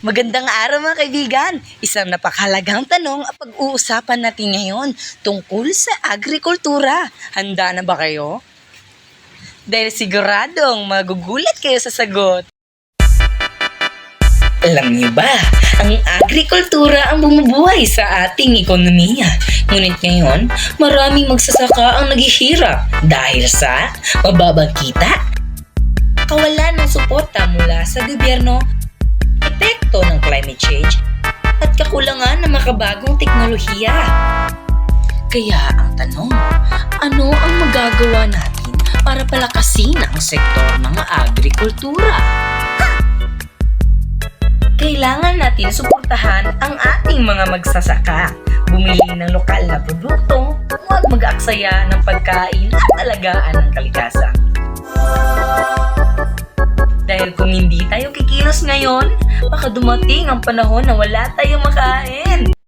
Magandang araw mga kaibigan! Isang napakahalagang tanong ang pag-uusapan natin ngayon tungkol sa agrikultura. Handa na ba kayo? Dahil siguradong magugulat kayo sa sagot. Alam niyo ba, ang agrikultura ang bumubuhay sa ating ekonomiya. Ngunit ngayon, maraming magsasaka ang naghihirap dahil sa mababang kita, kawalan ng suporta mula sa gobyerno epekto ng climate change at kakulangan ng makabagong teknolohiya. Kaya ang tanong, ano ang magagawa natin para palakasin ang sektor ng agrikultura? Kailangan natin suportahan ang ating mga magsasaka, bumili ng lokal na produkto, huwag mag-aksaya ng pagkain at alagaan ng kalikasan. Dahil kung hindi tayo kikilos ngayon, baka dumating ang panahon na wala tayong makain.